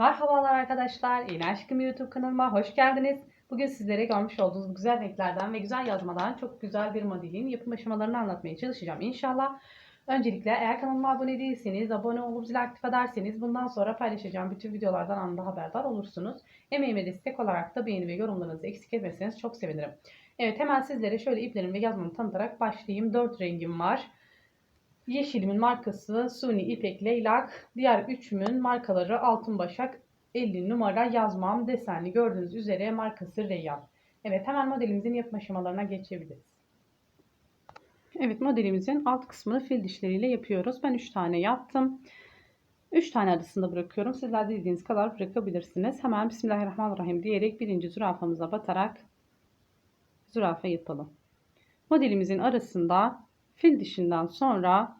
Merhabalar arkadaşlar. Yeni Aşkım YouTube kanalıma hoş geldiniz. Bugün sizlere görmüş olduğunuz güzel renklerden ve güzel yazmadan çok güzel bir modelin yapım aşamalarını anlatmaya çalışacağım inşallah. Öncelikle eğer kanalıma abone değilseniz, abone olup zil aktif ederseniz bundan sonra paylaşacağım bütün videolardan anında haberdar olursunuz. Emeğime destek olarak da beğeni ve yorumlarınızı eksik etmezseniz çok sevinirim. Evet hemen sizlere şöyle iplerimi ve yazmamı tanıtarak başlayayım. 4 rengim var. Yeşilimin markası Suni İpek Leylak. Diğer üçümün markaları Altın Başak 50 numara yazmam desenli gördüğünüz üzere markası Reyyan. Evet hemen modelimizin yapım aşamalarına geçebiliriz. Evet modelimizin alt kısmını fil dişleriyle yapıyoruz. Ben 3 tane yaptım. 3 tane arasında bırakıyorum. Sizler dilediğiniz kadar bırakabilirsiniz. Hemen Bismillahirrahmanirrahim diyerek birinci zürafamıza batarak zürafa yapalım. Modelimizin arasında fil dişinden sonra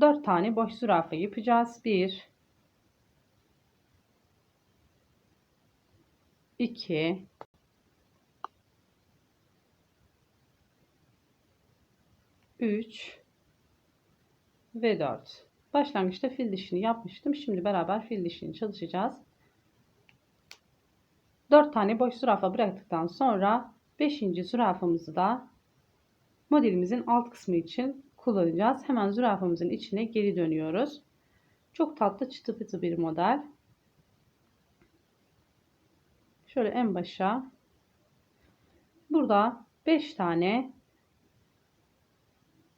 4 tane boş zürafa yapacağız. 1 2 3 ve 4. Başlangıçta fil dişini yapmıştım. Şimdi beraber fil dişini çalışacağız. 4 tane boş zürafa bıraktıktan sonra 5. zürafamızı da modelimizin alt kısmı için kullanacağız. Hemen zürafamızın içine geri dönüyoruz. Çok tatlı çıtı pıtı bir model. Şöyle en başa. Burada 5 tane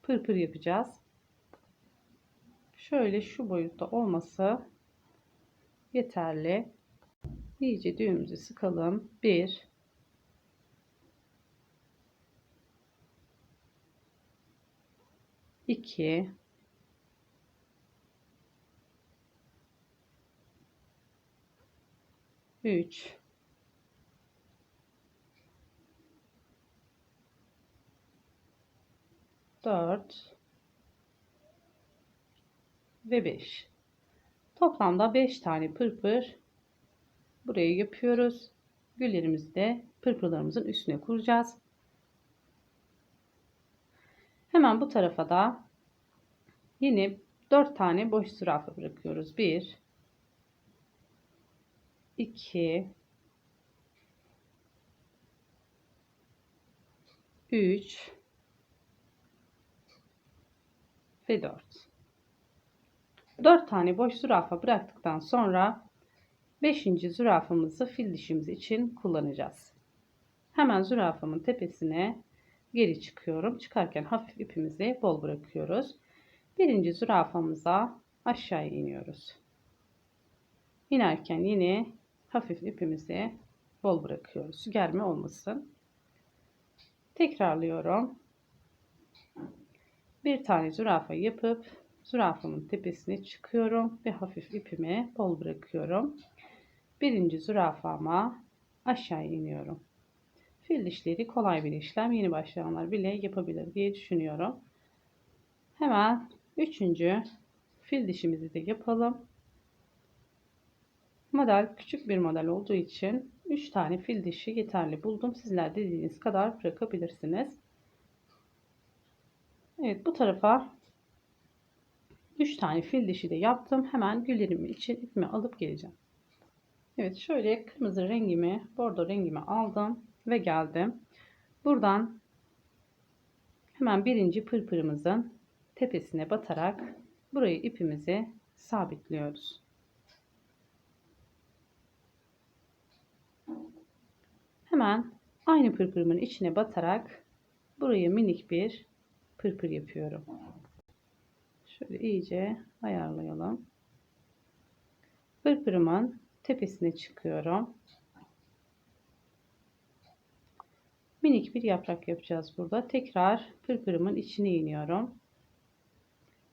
pırpır yapacağız. Şöyle şu boyutta olması yeterli. İyice düğümümüzü sıkalım. 1 2 3 4 ve 5. Toplamda 5 tane pırpır buraya yapıyoruz. Güllerimizi de pırpırlarımızın üstüne kuracağız. Hemen bu tarafa da yine 4 tane boş zürafa bırakıyoruz. 1 2 3 ve 4. 4 tane boş zürafa bıraktıktan sonra 5. zürafamızı fil dişimiz için kullanacağız. Hemen zürafamın tepesine geri çıkıyorum. Çıkarken hafif ipimizi bol bırakıyoruz. Birinci zürafamıza aşağıya iniyoruz. İnerken yine hafif ipimizi bol bırakıyoruz. Germe olmasın. Tekrarlıyorum. Bir tane zürafa yapıp zürafamın tepesine çıkıyorum ve hafif ipimi bol bırakıyorum. Birinci zürafama aşağı iniyorum. Fil dişleri kolay bir işlem. Yeni başlayanlar bile yapabilir diye düşünüyorum. Hemen üçüncü fil dişimizi de yapalım. Model küçük bir model olduğu için 3 tane fil dişi yeterli buldum. Sizler dediğiniz kadar bırakabilirsiniz. Evet bu tarafa 3 tane fil dişi de yaptım. Hemen güllerimi için ipimi alıp geleceğim. Evet şöyle kırmızı rengimi, bordo rengimi aldım ve geldim. Buradan hemen birinci pırpırımızın tepesine batarak burayı ipimizi sabitliyoruz. Hemen aynı pırpırımın içine batarak burayı minik bir pırpır yapıyorum. Şöyle iyice ayarlayalım. Pırpırımın tepesine çıkıyorum. Minik bir yaprak yapacağız burada. Tekrar pırpırımın içine iniyorum.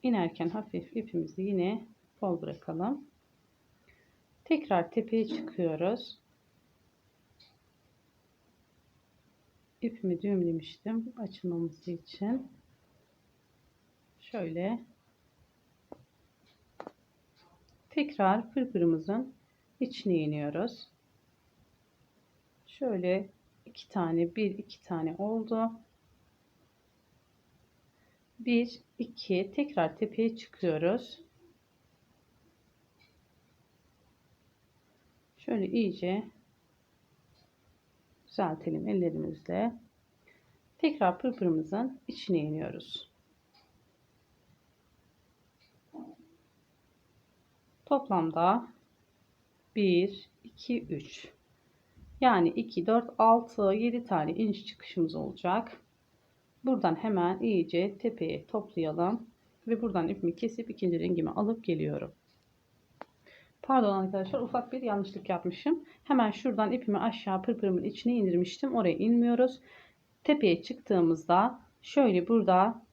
İnerken hafif ipimizi yine bol bırakalım. Tekrar tepeye çıkıyoruz. İpimi düğümlemiştim açılmaması için. Şöyle tekrar pırpırımızın içine iniyoruz. Şöyle iki tane bir iki tane oldu. Bir iki tekrar tepeye çıkıyoruz. Şöyle iyice düzeltelim ellerimizle. Tekrar pırpırımızın içine iniyoruz. Toplamda 1, 2, 3. Yani 2, 4, 6, 7 tane iniş çıkışımız olacak. Buradan hemen iyice tepeye toplayalım. Ve buradan ipimi kesip ikinci rengimi alıp geliyorum. Pardon arkadaşlar ufak bir yanlışlık yapmışım. Hemen şuradan ipimi aşağı pırpırımın içine indirmiştim. Oraya inmiyoruz. Tepeye çıktığımızda şöyle burada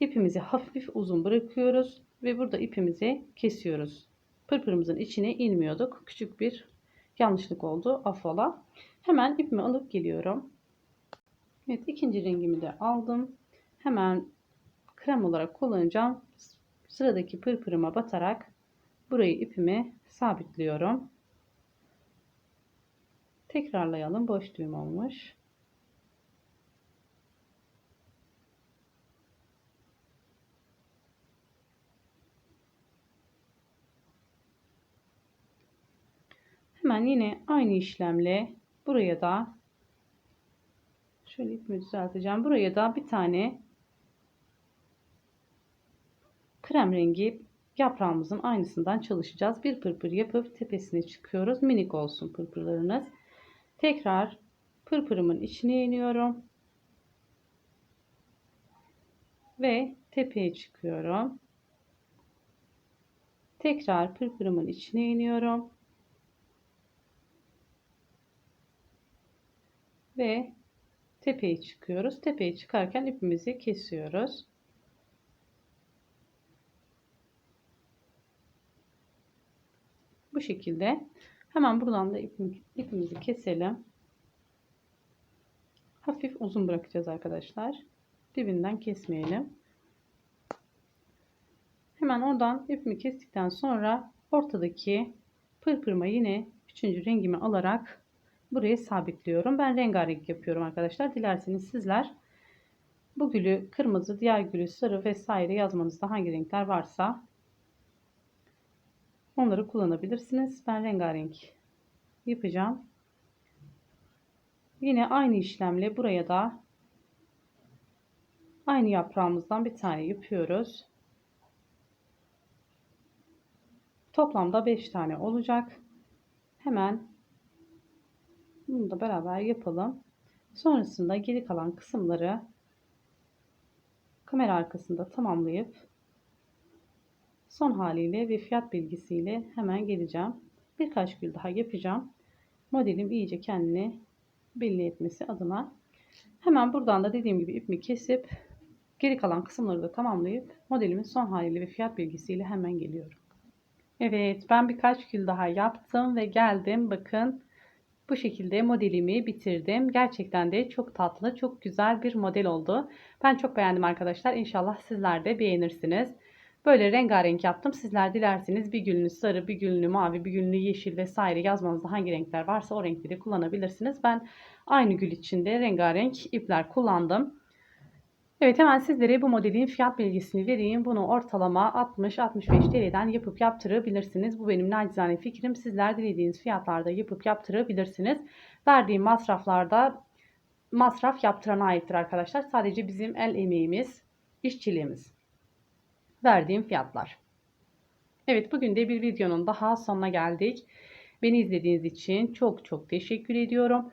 ipimizi hafif uzun bırakıyoruz. Ve burada ipimizi kesiyoruz. Pırpırımızın içine inmiyorduk. Küçük bir yanlışlık oldu. Affola. Hemen ipimi alıp geliyorum. Evet ikinci rengimi de aldım. Hemen krem olarak kullanacağım. Sıradaki pırpırıma batarak burayı ipimi sabitliyorum. Tekrarlayalım. Boş düğüm olmuş. Hemen yine aynı işlemle buraya da şöyle ipimi düzelteceğim. Buraya da bir tane krem rengi yaprağımızın aynısından çalışacağız. Bir pırpır yapıp tepesine çıkıyoruz. Minik olsun pırpırlarınız. Tekrar pırpırımın içine iniyorum. Ve tepeye çıkıyorum. Tekrar pırpırımın içine iniyorum. Ve tepeye çıkıyoruz. Tepeye çıkarken ipimizi kesiyoruz. Bu şekilde. Hemen buradan da ipimizi keselim. Hafif uzun bırakacağız arkadaşlar. Dibinden kesmeyelim. Hemen oradan ipimi kestikten sonra ortadaki pırpırma yine üçüncü rengimi alarak buraya sabitliyorum. Ben rengarenk yapıyorum arkadaşlar. Dilerseniz sizler bu gülü kırmızı, diğer gülü sarı vesaire yazmanızda hangi renkler varsa Onları kullanabilirsiniz. Ben rengarenk yapacağım. Yine aynı işlemle buraya da aynı yaprağımızdan bir tane yapıyoruz. Toplamda 5 tane olacak. Hemen bunu da beraber yapalım. Sonrasında geri kalan kısımları kamera arkasında tamamlayıp son haliyle ve fiyat bilgisiyle hemen geleceğim. Birkaç gül daha yapacağım. Modelim iyice kendini belli etmesi adına. Hemen buradan da dediğim gibi ipimi kesip geri kalan kısımları da tamamlayıp modelimin son haliyle ve fiyat bilgisiyle hemen geliyorum. Evet ben birkaç gül daha yaptım ve geldim. Bakın bu şekilde modelimi bitirdim. Gerçekten de çok tatlı, çok güzel bir model oldu. Ben çok beğendim arkadaşlar. İnşallah sizler de beğenirsiniz. Böyle rengarenk yaptım. Sizler dilerseniz bir gülünü sarı, bir gülünü mavi, bir gülünü yeşil vesaire yazmanızda hangi renkler varsa o renkleri kullanabilirsiniz. Ben aynı gül içinde rengarenk ipler kullandım. Evet hemen sizlere bu modelin fiyat bilgisini vereyim. Bunu ortalama 60-65 TL'den yapıp yaptırabilirsiniz. Bu benim nacizane fikrim. Sizler dilediğiniz fiyatlarda yapıp yaptırabilirsiniz. Verdiğim masraflarda masraf yaptırana aittir arkadaşlar. Sadece bizim el emeğimiz, işçiliğimiz verdiğim fiyatlar. Evet bugün de bir videonun daha sonuna geldik. Beni izlediğiniz için çok çok teşekkür ediyorum.